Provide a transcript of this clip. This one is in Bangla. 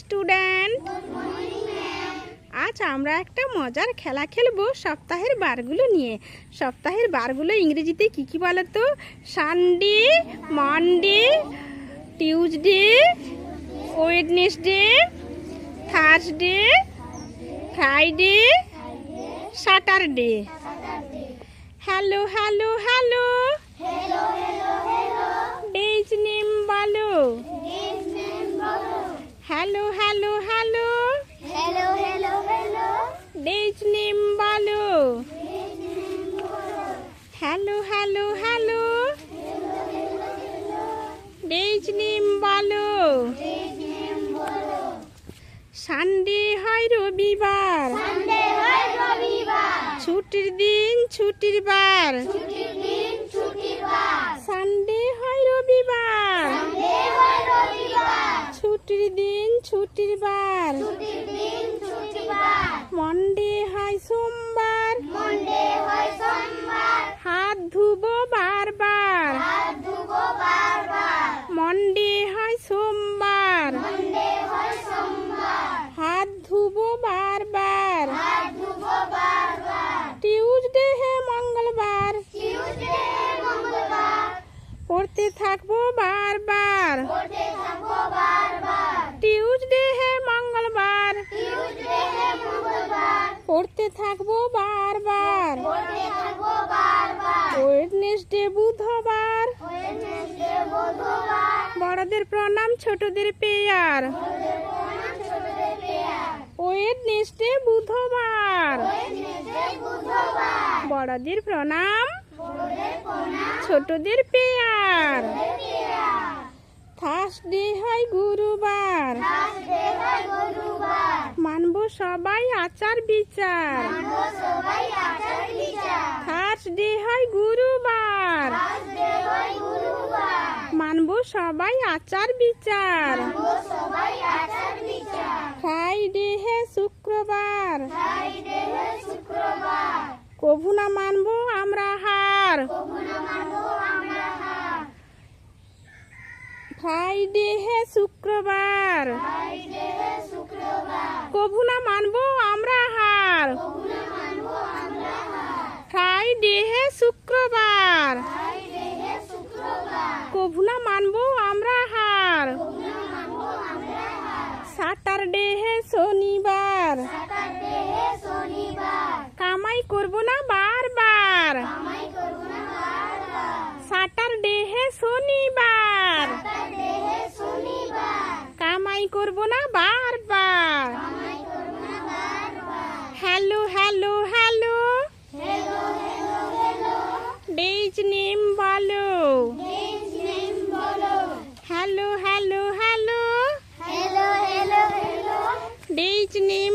স্টুডেন্ট। আজ আমরা একটা মজার খেলা খেলব সপ্তাহের বারগুলো নিয়ে। সপ্তাহের বারগুলো ইংরেজিতে কি কি বলে তো Sunday, Monday Tuesday Wednesday, Thursday, Friday, Saturday. Hello. Hello hello. Hello hello hello Hello, hello, hello. Days name বলো hello hello hello days name বলো সানডে হয় রবিবার। Sunday হয় রবিবার। ছুটির দিন ছুটির বার। ছুটির দিন ছুটির বার। সানডে হয় রবিবার Sunday হয় রবিবার ছুটির দিন ছুটির বার ছুটির দিন ছুটির বার মন্ডে হয় সোমবার। মন্ডে হয় সোমবার। হাত ধুবো বারবার। হাত ধুবো বারবার। মন্ডে হয় সোমবার। মন্ডে হয় সোমবার। হাত ধুবো বারবার। হাত ধুবো বারবার। টিউসডে হে মঙ্গলবার। টিউসডে মঙ্গলবার। পড়তে থাকব বারবার। পড়তে থাকব বারবার টিউসডে হে মঙ্গলবার টিউসডে মঙ্গলবার পড়তে থাকব বারবার। পড়তে থাকব বারবার। ওয়েডনেসডে বুধবার। বড়দের প্রণাম ছোটদের পেয়ার ওয়েডনেসডে বুধবার। বড়দের প্রণাম বড়দের প্রণাম। ছোটদের পেয়ার থার্সডে হয় গুরুবার থার্সডে হয় গুরুবার মানবো সবাই আচার বিচার। আমরা সবাই আচার বিচার। থার্সডে হয় গুরুবার। মানবো সবাই আচার বিচার। ফ্রাইডে হে শুক্রবার। কভু না মানবো আমরা হার। ফ্রাইডে হে শুক্রবার। কভু না মানবো আমরা হার। ফ্রাইডে হে শুক্রবার। কভু না মানবো আমরা হার। স্যাটারডে হে শনিবার। কামাই করব না বারবার। স্যাটারডে হে শনিবার। কামাই করব না বারবার কামাই করব না বারবার hello hello hello hello hello hello days name বলো। Hello hello hello hello hello hello days name